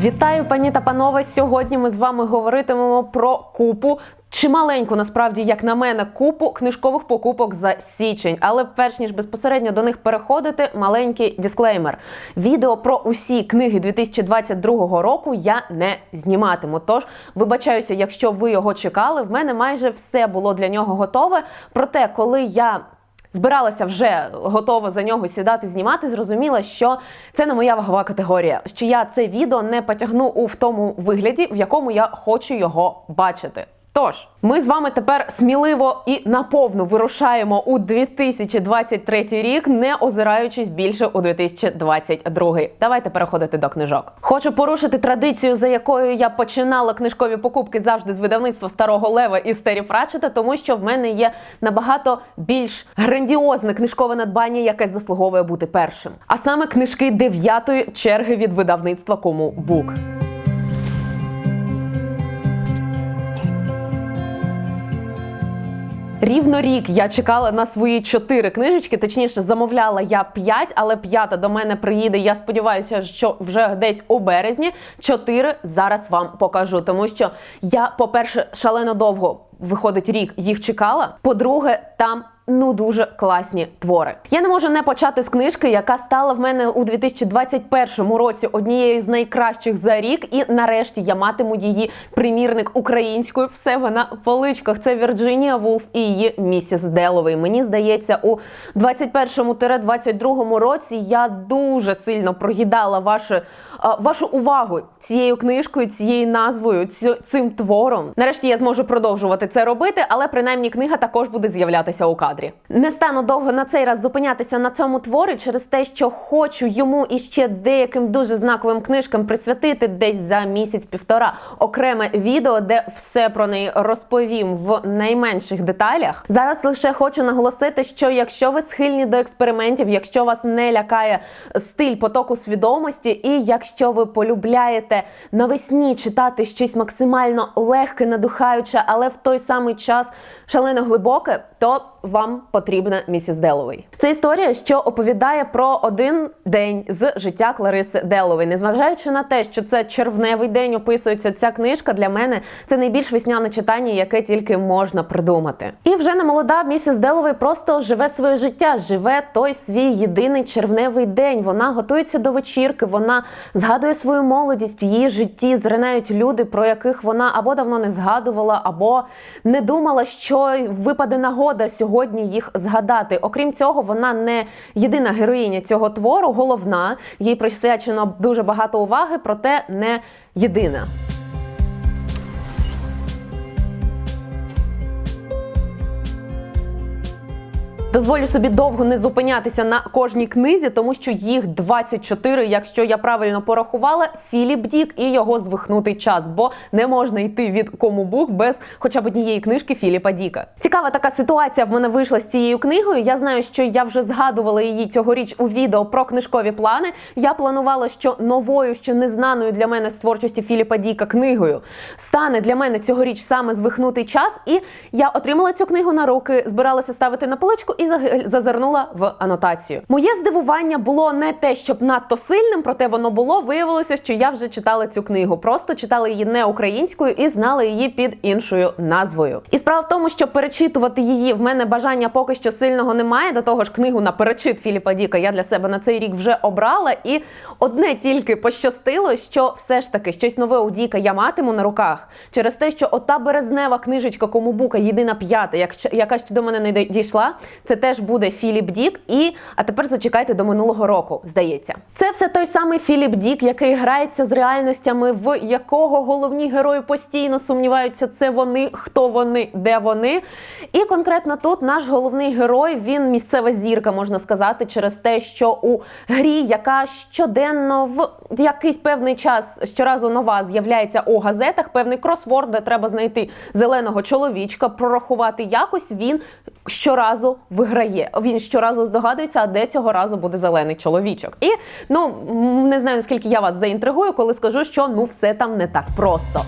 Вітаю, пані та панове. Сьогодні ми з вами говоритимемо про купу. Чималеньку, насправді, як на мене, купу книжкових покупок за січень. Але перш ніж безпосередньо до них переходити, маленький дисклеймер. Відео про усі книги 2022 року я не зніматиму. Тож вибачаюся, якщо ви його чекали. В мене майже все було для нього готове. Проте, коли я збиралася вже готова за нього сідати, знімати, зрозуміла, що це не моя вагова категорія. Що я це відео не потягну у в тому вигляді, в якому я хочу його бачити. Тож, ми з вами тепер сміливо і наповну вирушаємо у 2023 рік, не озираючись більше у 2022. Давайте переходити до книжок. Хочу порушити традицію, за якою я починала книжкові покупки завжди з видавництва старого лева і Стері Пратчета, тому що в мене є набагато більш грандіозне книжкове надбання, яке заслуговує бути першим. А саме книжки дев'ятої черги від видавництва Кому Бук. Рівно рік я чекала на свої чотири книжечки, точніше, замовляла я п'ять, але п'ята до мене приїде. Я сподіваюся, що вже десь у березні. Чотири зараз вам покажу, тому що я, по-перше, шалено довго виходить рік їх чекала. По-друге, там. Ну, дуже класні твори. Я не можу не почати з книжки, яка стала в мене у 2021 році однією з найкращих за рік. І нарешті я матиму її примірник українською. Все вона в поличках. Це Вірджинія Вулф і її місіс Деловий. Мені здається, у 21-22 році я дуже сильно проїдала ваше, вашу увагу цією книжкою, цією назвою, ці- цим твором. Нарешті я зможу продовжувати це робити, але принаймні книга також буде з'являтися у кадрі. Не стану довго на цей раз зупинятися на цьому творі через те, що хочу йому і ще деяким дуже знаковим книжкам присвятити десь за місяць-півтора окреме відео, де все про неї розповім в найменших деталях. Зараз лише хочу наголосити, що якщо ви схильні до експериментів, якщо вас не лякає стиль потоку свідомості, і якщо ви полюбляєте навесні читати щось максимально легке, надухаюче, але в той самий час шалено глибоке, то вам потрібна місіс Деловий. Це історія, що оповідає про один день з життя Клариси Делової. Незважаючи на те, що це червневий день описується ця книжка, для мене це найбільш весняне читання, яке тільки можна придумати. І вже не молода місіс Деловий просто живе своє життя, живе той свій єдиний червневий день. Вона готується до вечірки, вона згадує свою молодість в її житті. Зринають люди, про яких вона або давно не згадувала, або не думала, що випаде нагода сьогодні їх згадати. Окрім цього, вона не єдина героїня цього твору, головна. Їй присвячено дуже багато уваги, проте не єдина. Дозволю собі довго не зупинятися на кожній книзі, тому що їх 24, якщо я правильно порахувала, Філіп Дік і його звихнутий час, бо не можна йти від кому бук без хоча б однієї книжки Філіпа Діка. Цікава така ситуація в мене вийшла з цією книгою. Я знаю, що я вже згадувала її цьогоріч у відео про книжкові плани. Я планувала, що новою, ще незнаною для мене з творчості Філіпа Діка книгою стане для мене цьогоріч саме звихнутий час. І я отримала цю книгу на руки, збиралася ставити на поличку і зазирнула в анотацію. Моє здивування було не те, щоб надто сильним, проте воно було. Виявилося, що я вже читала цю книгу. Просто читала її не українською і знала її під іншою назвою. І справа в тому, що перечитувати її в мене бажання поки що сильного немає. До того ж, книгу на перечит Філіпа Діка я для себе на цей рік вже обрала. І одне тільки пощастило, що все ж таки щось нове у Діка я матиму на руках через те, що ота березнева книжечка Комубука, єдина п'ята, яка ще до мене не дійшла, це теж буде Філіп Дік. І а тепер зачекайте до минулого року, здається. Це все той самий Філіп Дік, який грається з реальностями, в якого головні герої постійно сумніваються, це вони, хто вони, де вони. І конкретно тут наш головний герой він місцева зірка, можна сказати, через те, що у грі, яка щоденно в якийсь певний час щоразу нова з'являється у газетах, певний кросворд, де треба знайти зеленого чоловічка, прорахувати якось. Він щоразу виграє. Він щоразу здогадується, а де цього разу буде зелений чоловічок. І ну не знаю наскільки я вас заінтригую, коли скажу, що ну все там не так просто.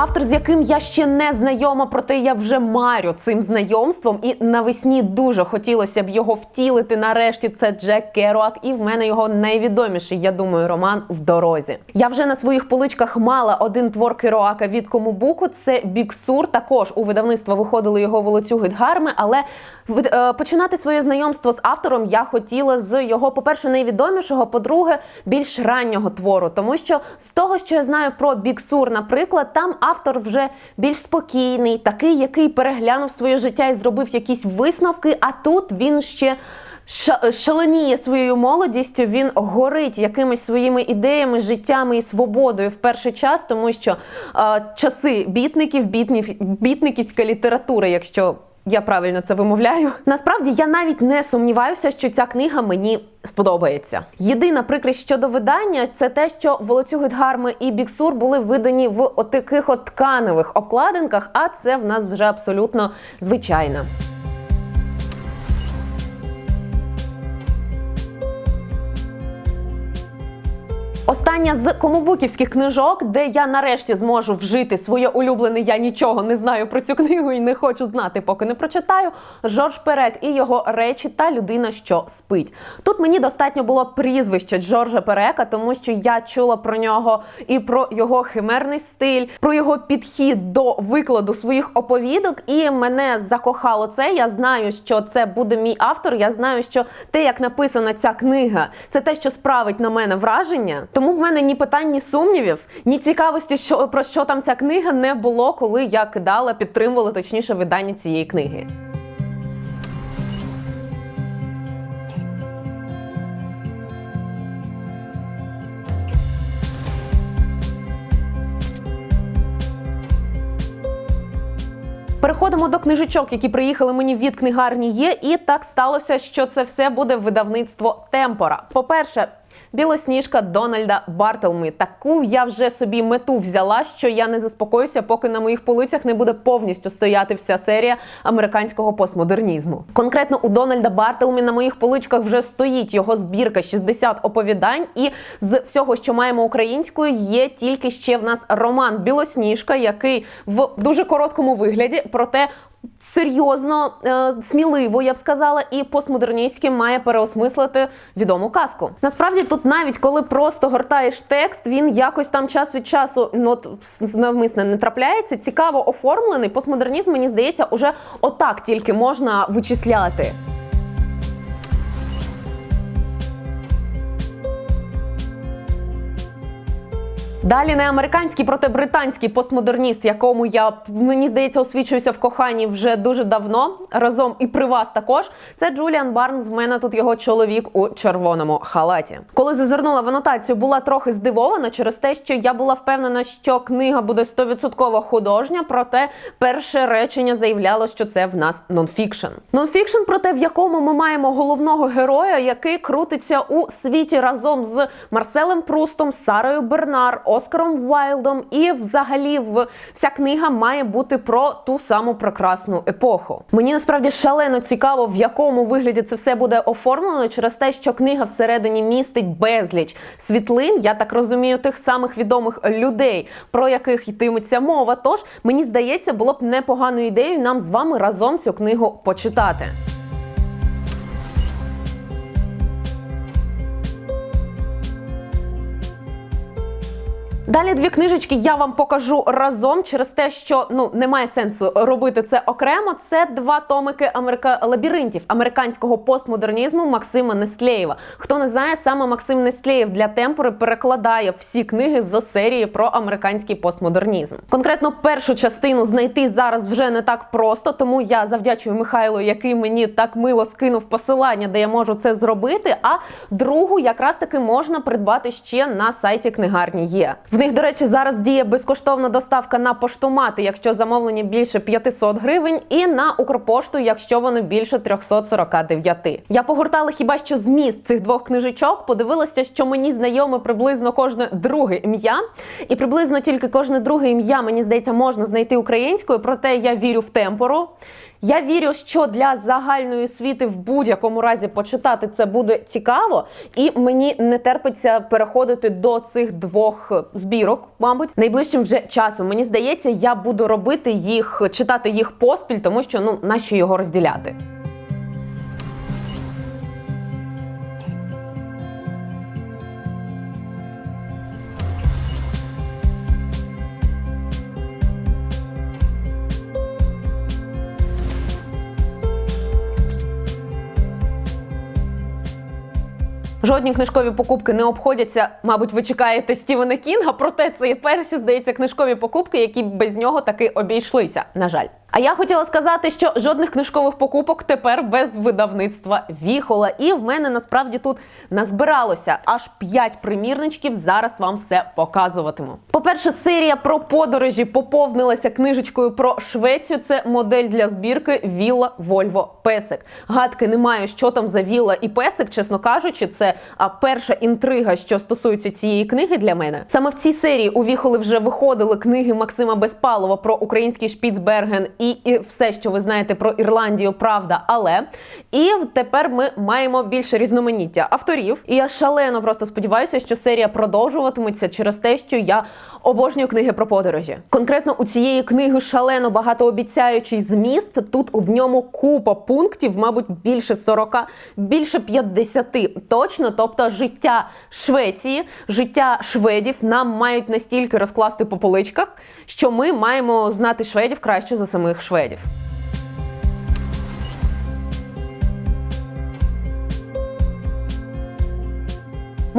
Автор, з яким я ще не знайома, проте я вже марю цим знайомством, і навесні дуже хотілося б його втілити. Нарешті це Джек Керуак, і в мене його найвідоміший, я думаю, роман в дорозі. Я вже на своїх поличках мала один твор Керуака від Комубуку. Це Біксур. Також у видавництва виходили його волоцюги Дгарми, але е, починати своє знайомство з автором я хотіла з його, по-перше, найвідомішого, по-друге, більш раннього твору. Тому що з того, що я знаю про Біксур, наприклад, там автор вже більш спокійний, такий, який переглянув своє життя і зробив якісь висновки. А тут він ще. ша- Шаленіє своєю молодістю, він горить якимись своїми ідеями, життями і свободою в перший час, тому що е, часи бітників, бітнів, бітниківська література, якщо я правильно це вимовляю. Насправді я навіть не сумніваюся, що ця книга мені сподобається. Єдина прикрість щодо видання це те, що волоцюги Дгарми і Біксур були видані в отаких от тканевих обкладинках, а це в нас вже абсолютно звичайно. Остання з комобуківських книжок, де я нарешті зможу вжити своє улюблене. Я нічого не знаю про цю книгу і не хочу знати, поки не прочитаю. Жорж Перек і його речі та людина, що спить. Тут мені достатньо було прізвище Джорджа Перека, тому що я чула про нього і про його химерний стиль, про його підхід до викладу своїх оповідок. І мене закохало це. Я знаю, що це буде мій автор. Я знаю, що те, як написана ця книга, це те, що справить на мене враження. Тому в мене ні питань, ні сумнівів, ні цікавості, що про що там ця книга не було, коли я кидала, підтримувала точніше видання цієї книги. Переходимо до книжечок, які приїхали мені від книгарні є, і так сталося, що це все буде видавництво Темпора. По-перше, Білосніжка Дональда Бартелмі. Таку я вже собі мету взяла, що я не заспокоюся, поки на моїх полицях не буде повністю стояти вся серія американського постмодернізму. Конкретно у Дональда Бартелмі на моїх поличках вже стоїть його збірка 60 оповідань, і з всього, що маємо українською, є тільки ще в нас роман Білосніжка, який в дуже короткому вигляді, проте серйозно, е, сміливо, я б сказала, і постмодерністськи має переосмислити відому казку. Насправді, тут навіть коли просто гортаєш текст, він якось там час від часу ну, навмисне не трапляється. Цікаво оформлений. Постмодернізм, мені здається, уже отак тільки можна вичисляти. Далі не американський, проте британський постмодерніст, якому я мені здається освічуюся в коханні вже дуже давно, разом і при вас також. Це Джуліан Барнс. В мене тут його чоловік у червоному халаті. Коли зазирнула в анотацію, була трохи здивована через те, що я була впевнена, що книга буде 100% художня. Проте перше речення заявляло, що це в нас нонфікшн. Нонфікшн, проте в якому ми маємо головного героя, який крутиться у світі разом з Марселем Прустом, Сарою Бернар, Оскаром Вайлдом. І взагалі вся книга має бути про ту саму прекрасну епоху. Мені насправді шалено цікаво, в якому вигляді це все буде оформлено через те, що книга всередині містить безліч світлин. Я так розумію, тих самих відомих людей, про яких йтиметься мова. Тож мені здається, було б непоганою ідеєю нам з вами разом цю книгу почитати. Далі дві книжечки я вам покажу разом через те, що ну немає сенсу робити це окремо. Це два томики Америка лабіринтів американського постмодернізму Максима Нестлєєва. Хто не знає, саме Максим Нестлєєв для темпори перекладає всі книги з серії про американський постмодернізм. Конкретно першу частину знайти зараз вже не так просто, тому я завдячую Михайлу, який мені так мило скинув посилання, де я можу це зробити. А другу якраз таки можна придбати ще на сайті книгарні є. В них, до речі, зараз діє безкоштовна доставка на поштомати, якщо замовлення більше 500 гривень, і на Укрпошту, якщо воно більше 349. Я погортала хіба що зміст цих двох книжечок, подивилася, що мені знайоме приблизно кожне друге ім'я, і приблизно тільки кожне друге ім'я, мені здається, можна знайти українською, проте я вірю в темпору. Я вірю, що для загальної освіти в будь-якому разі почитати це буде цікаво, і мені не терпиться переходити до цих двох збірок. Мабуть, найближчим вже часом. Мені здається, я буду робити їх, читати їх поспіль, тому що ну нащо його розділяти. Жодні книжкові покупки не обходяться. Мабуть, ви чекаєте Стівена Кінга, проте це перші, здається, книжкові покупки, які без нього таки обійшлися. На жаль. А я хотіла сказати, що жодних книжкових покупок тепер без видавництва віхола. І в мене насправді тут назбиралося аж 5 примірничків. Зараз вам все показуватиму. По-перше, серія про подорожі поповнилася книжечкою про Швецію. Це модель для збірки Вілла Вольво Песик. Гадки не маю, що там за Вілла і Песик, чесно кажучи, це перша інтрига, що стосується цієї книги для мене. Саме в цій серії у віхоли вже виходили книги Максима Безпалова про український Шпіцберген і, і все, що ви знаєте про Ірландію, правда, але і тепер ми маємо більше різноманіття авторів. І я шалено просто сподіваюся, що серія продовжуватиметься через те, що я обожнюю книги про подорожі. Конкретно у цієї книги шалено багатообіцяючий зміст. Тут в ньому купа пунктів, мабуть, більше 40, більше 50 точно. Тобто, життя Швеції, життя шведів нам мають настільки розкласти по поличках, що ми маємо знати шведів краще за самих шведів.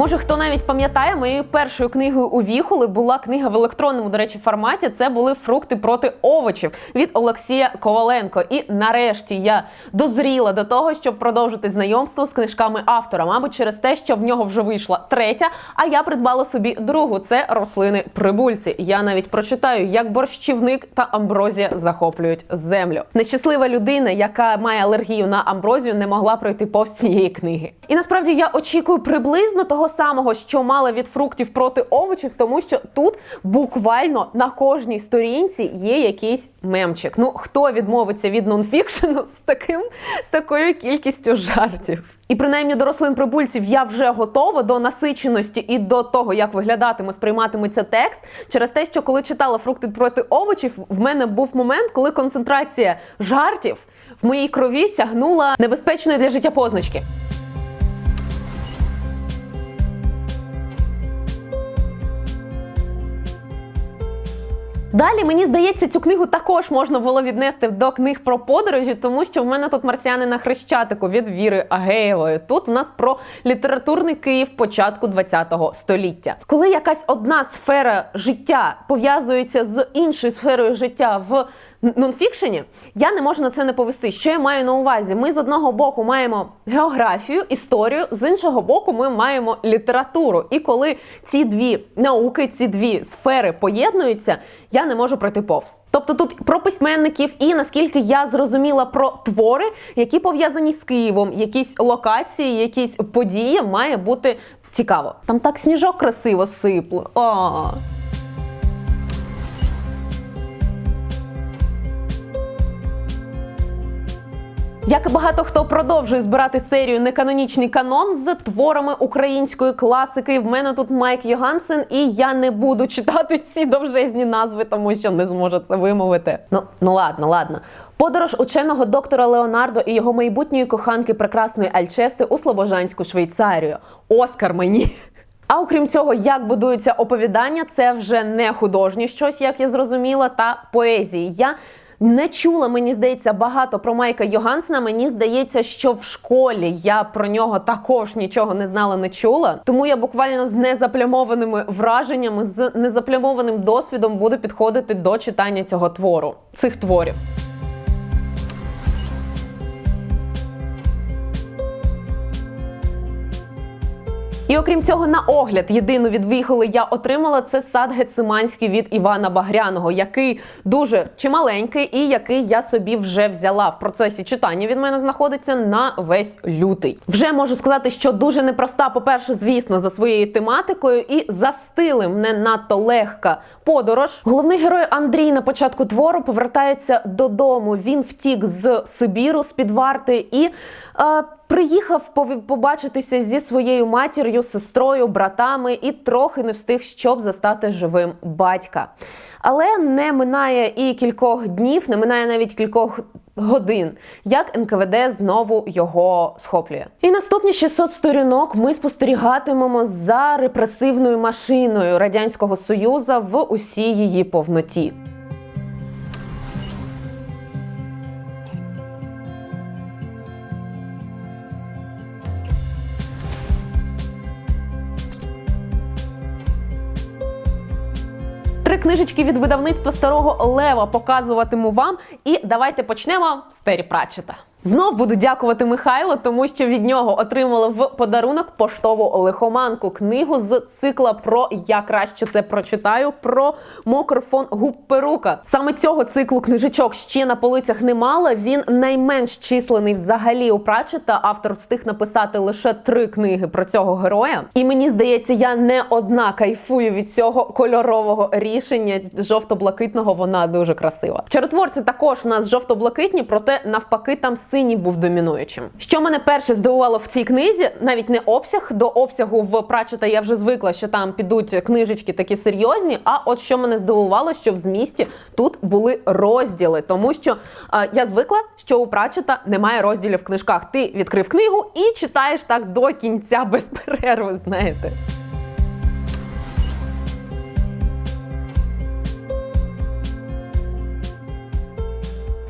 Може, хто навіть пам'ятає, моєю першою книгою у віхоли була книга в електронному, до речі, форматі. Це були фрукти проти овочів від Олексія Коваленко. І нарешті я дозріла до того, щоб продовжити знайомство з книжками автора. Мабуть, через те, що в нього вже вийшла третя. А я придбала собі другу. Це рослини прибульці. Я навіть прочитаю, як борщівник та амброзія захоплюють землю. Нещаслива людина, яка має алергію на амброзію, не могла пройти повз цієї книги. І насправді я очікую приблизно того самого, що мала від фруктів проти овочів, тому що тут буквально на кожній сторінці є якийсь мемчик. Ну хто відмовиться від нонфікшену з таким з такою кількістю жартів? І принаймні до рослин прибульців я вже готова до насиченості і до того, як виглядатиме, сприйматиметься текст, через те, що коли читала фрукти проти овочів, в мене був момент, коли концентрація жартів в моїй крові сягнула небезпечної для життя позначки. Далі мені здається, цю книгу також можна було віднести до книг про подорожі, тому що в мене тут марсіани на хрещатику від Віри Агеєвої. Тут у нас про літературний Київ початку ХХ століття. Коли якась одна сфера життя пов'язується з іншою сферою життя в нонфікшені, я не можу на це не повести. Що я маю на увазі? Ми з одного боку маємо географію, історію, з іншого боку, ми маємо літературу. І коли ці дві науки, ці дві сфери поєднуються, я не можу пройти повз. Тобто тут про письменників, і наскільки я зрозуміла про твори, які пов'язані з Києвом, якісь локації, якісь події, має бути цікаво. Там так сніжок красиво сипле. О. Як і багато хто продовжує збирати серію неканонічний канон з творами української класики. В мене тут Майк Йогансен, і я не буду читати ці довжезні назви, тому що не зможу це вимовити. Ну ну ладно, ладно. Подорож ученого доктора Леонардо і його майбутньої коханки прекрасної Альчести у Слобожанську Швейцарію. Оскар мені. А окрім цього, як будуються оповідання, це вже не художнє щось, як я зрозуміла, та поезії. Я не чула, мені здається, багато про Майка Йогансена. Мені здається, що в школі я про нього також нічого не знала, не чула. Тому я буквально з незаплямованими враженнями, з незаплямованим досвідом буду підходити до читання цього твору, цих творів. І окрім цього, на огляд єдину від Віхоли я отримала це сад Гециманський від Івана Багряного, який дуже чималенький і який я собі вже взяла в процесі читання. Від мене знаходиться на весь лютий. Вже можу сказати, що дуже непроста, по-перше, звісно, за своєю тематикою і за стилем не надто легка подорож. Головний герой Андрій на початку твору повертається додому. Він втік з Сибіру з під варти і е, приїхав побачитися зі своєю матір'ю, сестрою, братами і трохи не встиг, щоб застати живим батька. Але не минає і кількох днів, не минає навіть кількох годин, як НКВД знову його схоплює. І наступні 600 сторінок ми спостерігатимемо за репресивною машиною радянського союзу в усій її повноті. Три книжечки від видавництва старого Лева показуватиму вам. І давайте почнемо з Террі. Знов буду дякувати Михайлу, тому що від нього отримала в подарунок поштову лихоманку книгу з цикла про я краще це прочитаю про мокрофон губ перука. Саме цього циклу книжечок ще на полицях немало. Він найменш числений взагалі у Пратчета. Автор встиг написати лише три книги про цього героя. І мені здається, я не одна кайфую від цього кольорового рішення жовто-блакитного. Вона дуже красива. Чаротворці також у нас жовто-блакитні, проте навпаки, там синій був домінуючим. Що мене перше здивувало в цій книзі, навіть не обсяг до обсягу в Пратчета я вже звикла, що там підуть книжечки такі серйозні. А от що мене здивувало, що в змісті тут були розділи, тому що е, я звикла, що у Пратчета немає розділів в книжках. Ти відкрив книгу і читаєш так до кінця без перерви. Знаєте.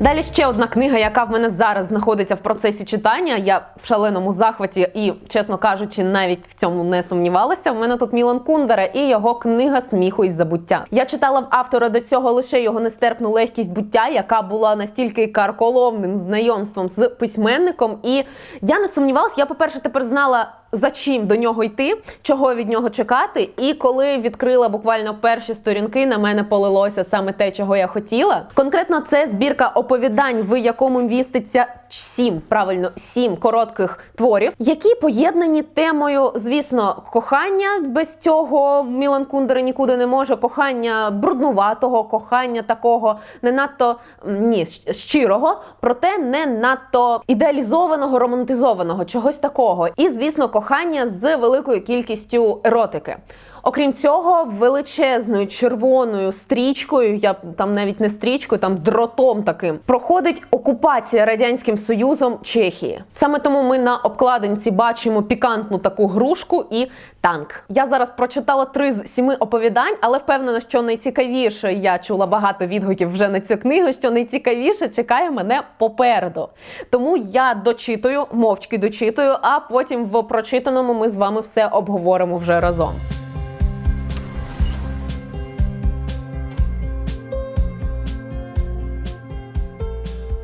Далі ще одна книга, яка в мене зараз знаходиться в процесі читання. Я в шаленому захваті і, чесно кажучи, навіть в цьому не сумнівалася. В мене тут Мілан Кундера і його книга Сміху і забуття. Я читала в автора до цього лише його нестерпну легкість буття, яка була настільки карколомним знайомством з письменником. І я не сумнівалася. Я, по-перше, тепер знала. За чим до нього йти, чого від нього чекати, і коли відкрила буквально перші сторінки, на мене полилося саме те, чого я хотіла. Конкретно це збірка оповідань, в якому міститься сім, правильно, сім коротких творів, які поєднані темою, звісно, кохання. Без цього Мілан Кундера нікуди не може. Кохання бруднуватого, кохання такого не надто ні, щирого, проте не надто ідеалізованого, романтизованого, чогось такого. І, звісно, кохання з великою кількістю еротики. Окрім цього, величезною червоною стрічкою, я там навіть не стрічкою, там дротом таким проходить окупація радянським союзом Чехії. Саме тому ми на обкладинці бачимо пікантну таку грушку і танк. Я зараз прочитала три з сіми оповідань, але впевнена, що найцікавіше я чула багато відгуків вже на цю книгу. Що найцікавіше чекає мене попереду. Тому я дочитую, мовчки дочитую, а потім в прочитаному ми з вами все обговоримо вже разом.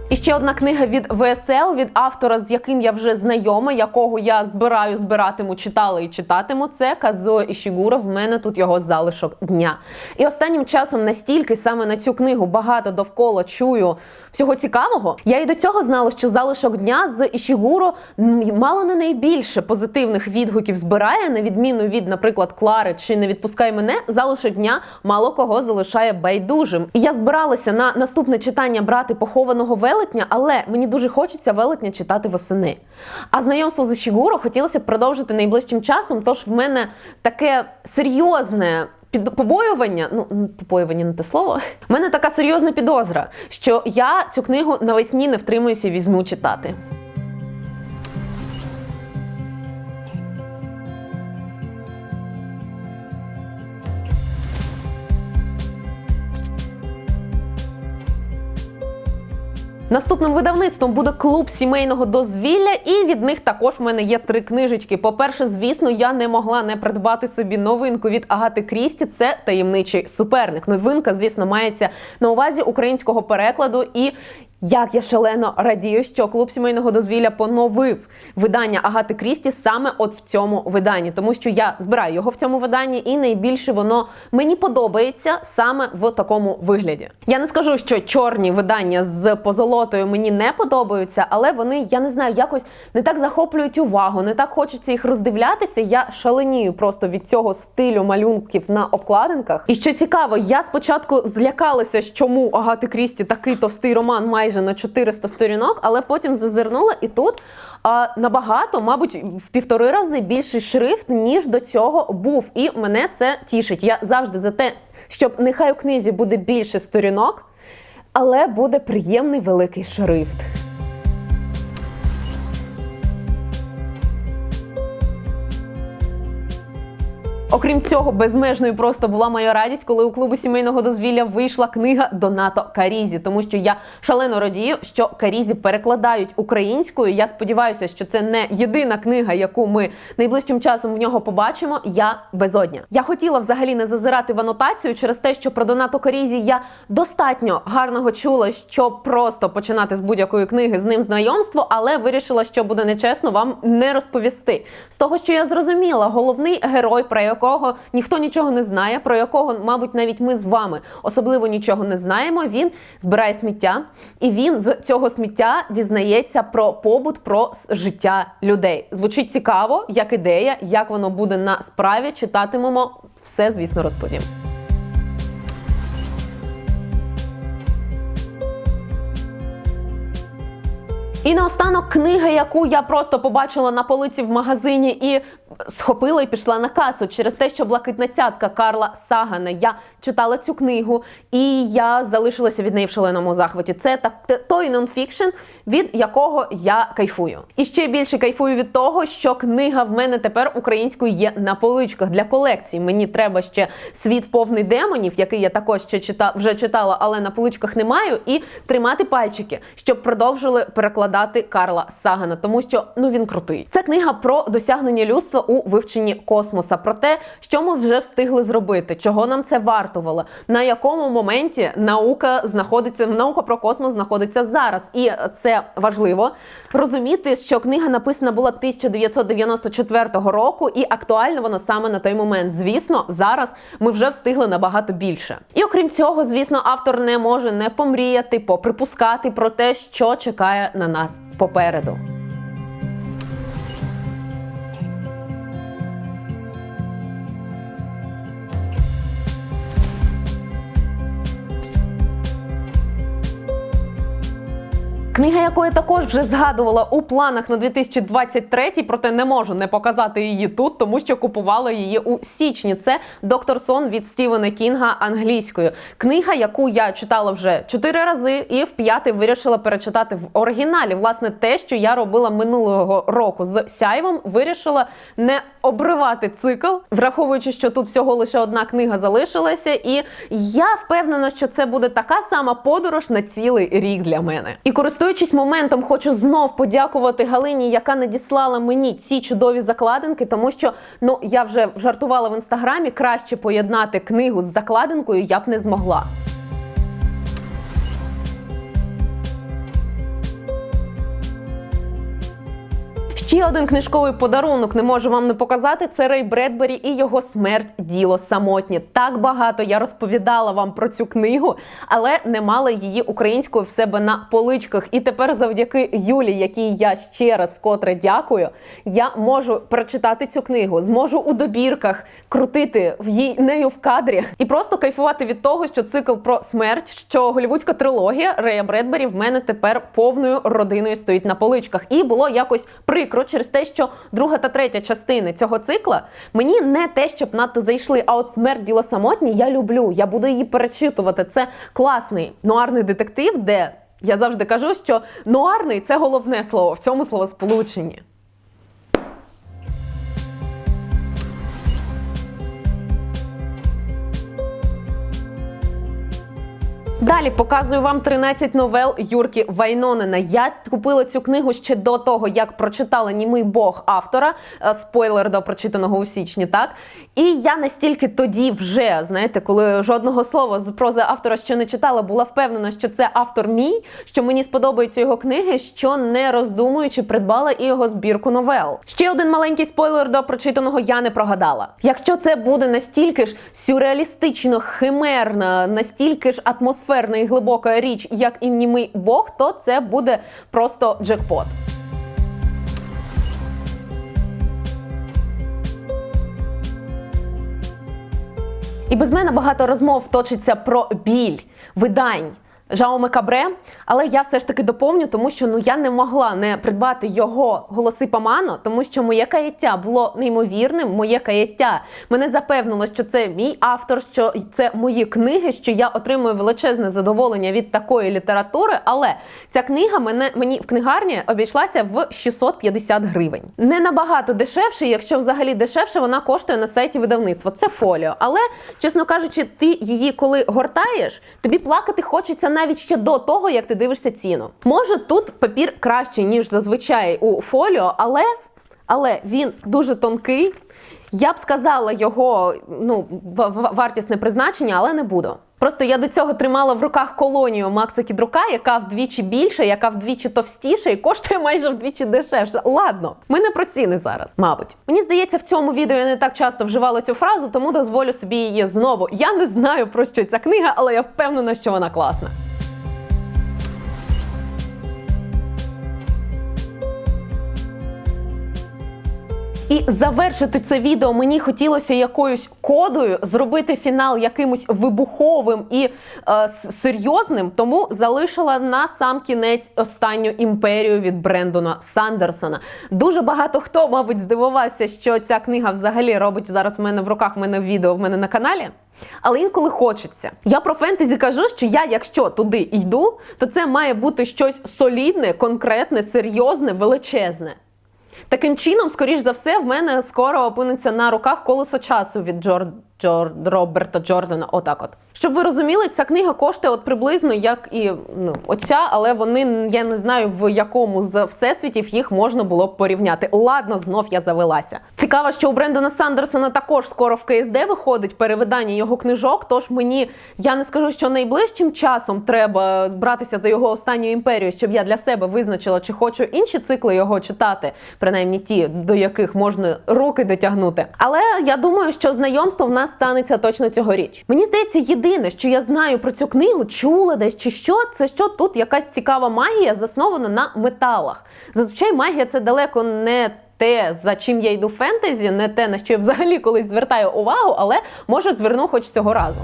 І ще одна книга від ВСЛ, від автора, з яким я вже знайома, якого я збираю, збиратиму, читала і читатиму. Це Казо Ішігура. В мене тут його залишок дня. І останнім часом настільки саме на цю книгу багато довкола чую всього цікавого. Я і до цього знала, що залишок дня з Ішігуро мало не найбільше позитивних відгуків збирає, на відміну від, наприклад, Клари чи не відпускай мене. Залишок дня мало кого залишає байдужим. І я збиралася на наступне читання брати похованого велетня, але мені дуже хочеться велетня читати восени. А знайомство з Ішігуро хотілося б продовжити найближчим часом. Тож в мене таке серйозне. Під побоювання, ну побоювання не те слово. У мене така серйозна підозра, що я цю книгу навесні не втримуюся і візьму читати. Наступним видавництвом буде клуб сімейного дозвілля, і від них також в мене є три книжечки. По-перше, звісно, я не могла не придбати собі новинку від Агати Крісті. Це таємничий суперник. Новинка, звісно, мається на увазі українського перекладу. І Як я шалено радію, що клуб сімейного дозвілля поновив видання Агати Крісті саме от в цьому виданні, тому що я збираю його в цьому виданні, і найбільше воно мені подобається саме в такому вигляді. Я не скажу, що чорні видання з позолотою мені не подобаються, але вони, я не знаю, якось не так захоплюють увагу, не так хочеться їх роздивлятися. Я шаленію просто від цього стилю малюнків на обкладинках. І що цікаво, я спочатку злякалася, чому Агати Крісті такий товстий роман майже на 400 сторінок, але потім зазирнула і тут а, набагато, мабуть, в півтори рази більший шрифт, ніж до цього був. І мене це тішить. Я завжди за те, щоб нехай у книзі буде більше сторінок, але буде приємний великий шрифт. Окрім цього, безмежною просто була моя радість, коли у клубу сімейного дозвілля вийшла книга Донато Карізі, тому що я шалено радію, що Карізі перекладають українською. Я сподіваюся, що це не єдина книга, яку ми найближчим часом в нього побачимо. Я безодня. Я хотіла взагалі не зазирати в анотацію через те, що про Донато Карізі я достатньо гарного чула, щоб просто починати з будь-якої книги з ним знайомство, але вирішила, що буде нечесно вам не розповісти. З того, що я зрозуміла, головний герой, про якого ніхто нічого не знає, про якого, мабуть, навіть ми з вами особливо нічого не знаємо. Він збирає сміття, і він з цього сміття дізнається про побут, про життя людей. Звучить цікаво, як ідея, як воно буде на справі. Читатимемо все, звісно, розповім. І наостанок книга, яку я просто побачила на полиці в магазині і схопила і пішла на касу через те, що блакитна цятка Карла Сагана. Я читала цю книгу, і я залишилася від неї в шаленому захваті. Це так той нонфікшн, від якого я кайфую. І ще більше кайфую від того, що книга в мене тепер українською є на поличках для колекції. Мені треба ще світ повний демонів, який я також ще чита вже читала, але на поличках не маю. І тримати пальчики, щоб продовжили перекладати Карла Сагана, тому що ну він крутий. Це книга про досягнення людства у вивченні космоса, про те, що ми вже встигли зробити, чого нам це вартувало, на якому моменті наука знаходиться, наука про космос знаходиться зараз. І це важливо розуміти, що книга написана була 1994 року, і актуальна вона саме на той момент. Звісно, зараз ми вже встигли набагато більше. І окрім цього, звісно, автор не може не помріяти, поприпускати про те, що чекає на нас попереду. Книга, яку я також вже згадувала у планах на 2023, проте не можу не показати її тут, тому що купувала її у січні. Це Доктор Сон від Стівена Кінга англійською. Книга, яку я читала вже чотири рази, і в п'ятий вирішила перечитати в оригіналі. Власне, те, що я робила минулого року з сяйвом, вирішила не обривати цикл, враховуючи, що тут всього лише одна книга залишилася, і я впевнена, що це буде така сама подорож на цілий рік для мене. І користуючись моментом, хочу знов подякувати Галині, яка надіслала мені ці чудові закладинки, тому що ну я вже жартувала в інстаграмі, краще поєднати книгу з закладинкою я б не змогла. Ще один книжковий подарунок не можу вам не показати. Це Рей Бредбері і його смерть діло самотнє. Так багато я розповідала вам про цю книгу, але не мала її українською в себе на поличках. І тепер, завдяки Юлі, якій я ще раз вкотре дякую, я можу прочитати цю книгу, зможу у добірках крутити в її нею в кадрі і просто кайфувати від того, що цикл про смерть, що голівудська трилогія Рея Бредбері в мене тепер повною родиною стоїть на поличках. І було якось прикро через те, що друга та третя частини цього цикла мені не те, щоб надто зайшли. А от смерть діло самотні я люблю. Я буду її перечитувати. Це класний нуарний детектив, де я завжди кажу, що нуарний це головне слово в цьому словосполученні. Далі показую вам 13 новел Юрки Вайнонена. Я купила цю книгу ще до того, як прочитала німий Бог автора. Е, Спойлер до прочитаного у січні, так? І я настільки тоді вже, знаєте, коли жодного слова з прози автора ще не читала, була впевнена, що це автор мій, що мені сподобаються його книги, що не роздумуючи, придбала і його збірку новел. Ще один маленький спойлер до прочитаного я не прогадала. Якщо це буде настільки ж сюрреалістично, химерна, настільки ж атмосферна і глибока річ, як і німий Бог, то це буде просто джекпот. І без мене багато розмов точиться про біль видань. Жауме Кабре, але я все ж таки доповню, тому що ну я не могла не придбати його голоси Памано, тому що моє каяття було неймовірним. Моє каяття мене запевнило, що це мій автор, що це мої книги, що я отримую величезне задоволення від такої літератури. Але ця книга мене мені в книгарні обійшлася в 650 гривень. Не набагато дешевше, якщо взагалі дешевше, вона коштує на сайті видавництва. Це фоліо. Але чесно кажучи, ти її коли гортаєш, тобі плакати хочеться навіть ще до того, як ти дивишся ціну. Може, тут папір кращий, ніж зазвичай у фоліо, але, але він дуже тонкий. Я б сказала його ну, вартісне призначення, але не буду. Просто я до цього тримала в руках колонію Макса Кідрука, яка вдвічі більша, яка вдвічі товстіша і коштує майже вдвічі дешевше. Ладно, ми не про ціни зараз, мабуть. Мені здається, в цьому відео я не так часто вживала цю фразу, тому дозволю собі її знову. Я не знаю про що ця книга, але я впевнена, що вона класна. І завершити це відео мені хотілося якоюсь кодою, зробити фінал якимось вибуховим і е, серйозним. Тому залишила на сам кінець останню імперію від Брендона Сандерсона. Дуже багато хто, мабуть, здивувався, що ця книга взагалі робить зараз в мене в руках в мене відео в мене на каналі. Але інколи хочеться. Я про фентезі кажу, що я, якщо туди йду, то це має бути щось солідне, конкретне, серйозне, величезне. Таким чином, скоріш за все, в мене скоро опиниться на руках колесо часу від Джор... Джор... Роберта Джордана. Отак от. Щоб ви розуміли, ця книга коштує от приблизно як і ну, оця, але вони я не знаю в якому з всесвітів їх можна було б порівняти. Ладно, знов я завелася. Цікаво, що у Брендона Сандерсона також скоро в КСД виходить перевидання його книжок. Тож мені я не скажу, що найближчим часом треба братися за його останню імперію, щоб я для себе визначила, чи хочу інші цикли його читати, принаймні ті, до яких можна руки дотягнути. Але я думаю, що знайомство в нас станеться точно цьогоріч. Мені здається, єдине, що я знаю про цю книгу, чула десь чи що, це що тут якась цікава магія заснована на металах. Зазвичай магія це далеко не. Те, за чим я йду в фентезі, не те, на що я взагалі колись звертаю увагу, але може зверну хоч цього разу.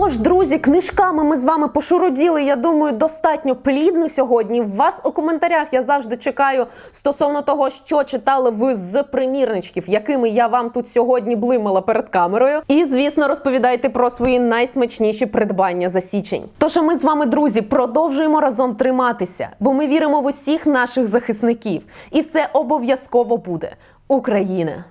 Тож, друзі, книжками ми з вами пошуроділи. Я думаю, достатньо плідно сьогодні. Вас у коментарях я завжди чекаю стосовно того, що читали ви з примірничків, якими я вам тут сьогодні блимала перед камерою. І, звісно, розповідайте про свої найсмачніші придбання за січень. Тож а ми з вами, друзі, продовжуємо разом триматися, бо ми віримо в усіх наших захисників, і все обов'язково буде. Україна!